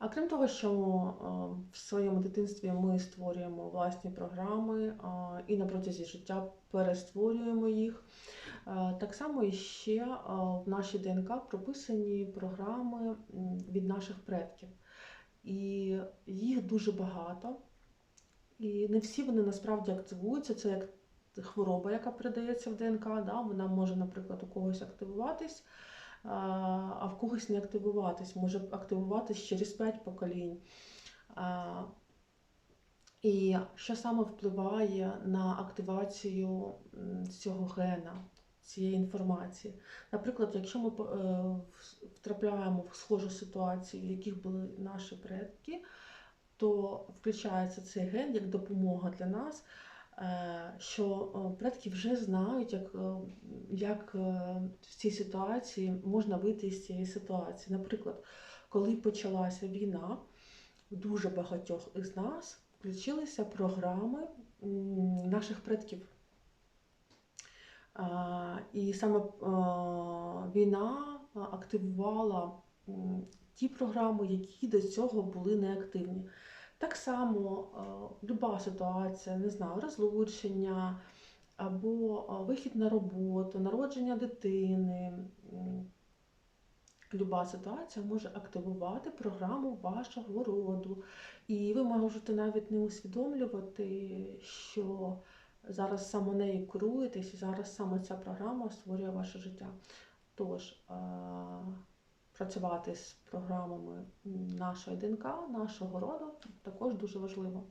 А крім того, що е, в своєму дитинстві ми створюємо власні програми і на протязі життя перестворюємо їх. Е, Так само і ще е, в нашій ДНК прописані програми від наших предків. І їх дуже багато. І не всі вони насправді активуються. Це як хвороба, яка передається в ДНК. Да? Вона може, наприклад, у когось активуватись, а, в когось не активуватись, може активуватись через 5 поколінь. І що саме впливає на активацію цього гена, цієї інформації? Наприклад, якщо ми е, втрапляємо в схожу ситуацію, в яких були наші предки, то включається цей ген як допомога для нас, що е, предки вже знають, як, е, як е, в цій ситуації можна вийти з цієї ситуації. Наприклад, коли почалася війна, дуже багатьох із нас включилися програми наших предків. І саме е, війна активувала ті програми, які до цього були неактивні. Так само е, люба ситуація, не знаю, розлучення або е, вихід на роботу, народження дитини. Люба ситуація може активувати програму вашого роду. І ви можете навіть не усвідомлювати, що зараз саме нею керуєтесь, і зараз саме ця програма створює ваше життя. Тож, е, працювати з програмами нашої ДНК, нашого роду також дуже важливо.